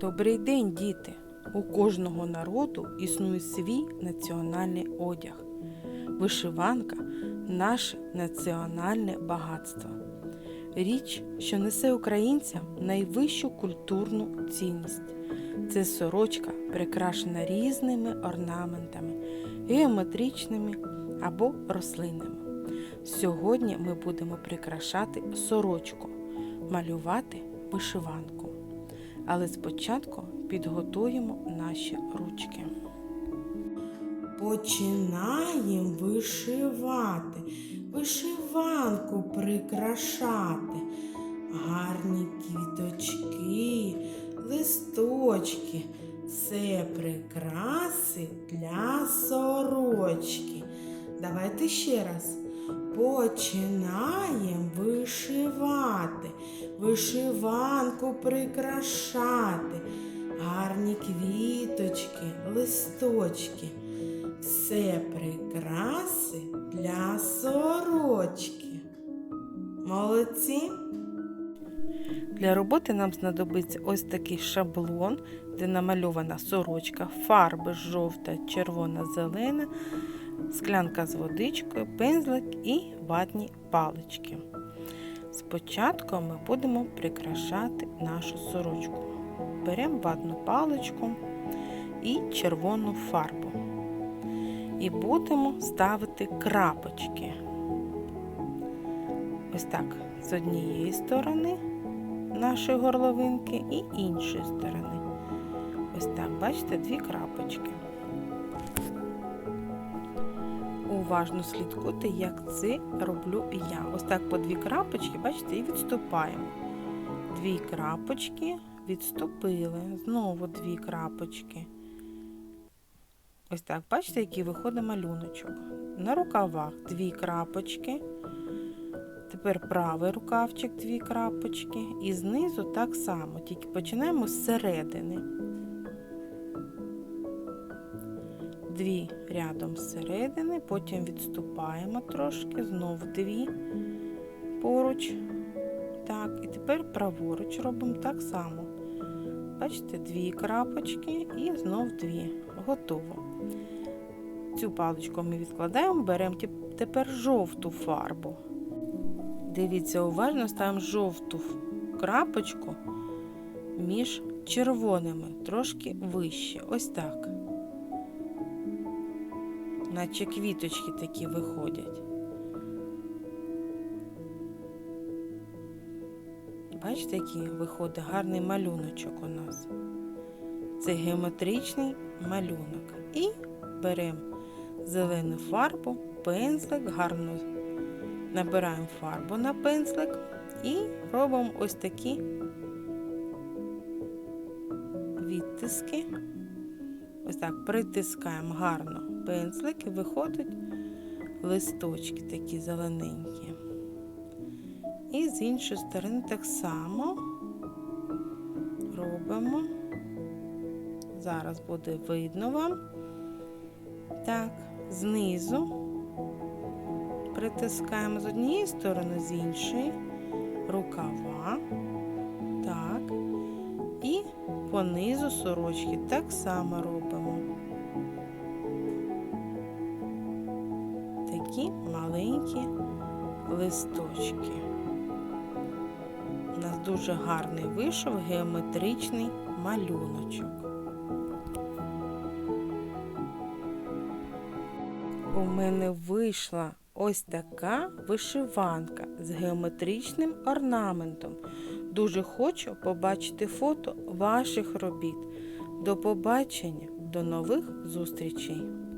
Добрий день, діти! У кожного народу існує свій національний одяг. Вишиванка наше національне багатство. Річ, що несе українцям найвищу культурну цінність. Це сорочка, прикрашена різними орнаментами, геометричними або рослинними. Сьогодні ми будемо прикрашати сорочку, малювати вишиванку. Але спочатку підготуємо наші ручки. Починаємо вишивати, вишиванку прикрашати. Гарні квіточки, листочки. Це прикраси для сорочки. Давайте ще раз. Починаємо вишивати, вишиванку прикрашати. Гарні квіточки, листочки. Все прикраси для сорочки. Молодці. Для роботи нам знадобиться ось такий шаблон, де намальована сорочка, фарби жовта, червона, зелена, склянка з водичкою, пензлик і ватні палички. Спочатку ми будемо прикрашати нашу сорочку. Беремо ватну паличку і червону фарбу. І будемо ставити крапочки. Ось так, з однієї сторони нашої горловинки і іншої сторони. Ось так, бачите, дві крапочки. Уважно слідкуйте, як це роблю я. Ось так по дві крапочки, бачите, і відступаємо. Дві крапочки відступили. Знову дві крапочки. Ось так, бачите, який виходить малюночок. На рукавах дві крапочки. Тепер правий рукавчик дві крапочки. І знизу так само, тільки починаємо з середини. Дві рядом з середини, потім відступаємо трошки, знову дві поруч. Так, і тепер праворуч робимо так само. Бачите, дві крапочки і знов дві. Готово. Цю паличку ми відкладаємо, беремо тепер жовту фарбу. Дивіться, уважно ставимо жовту крапочку між червоними, трошки вище. Ось так. Наче квіточки такі виходять. Бачите, який виходить гарний малюночок у нас. Це геометричний малюнок. І беремо зелену фарбу, пензлик, гарно набираємо фарбу на пензлик і робимо ось такі відтиски. Ось так притискаємо гарно пензлик і виходять листочки такі зелененькі. І з іншої сторони так само робимо. Зараз буде видно вам. Так, знизу притискаємо з однієї сторони, з іншої, рукава. Так. І понизу сорочки так само робимо. Такі маленькі листочки. У нас дуже гарний вийшов геометричний малюночок. У мене вийшла ось така вишиванка з геометричним орнаментом. Дуже хочу побачити фото ваших робіт. До побачення, до нових зустрічей!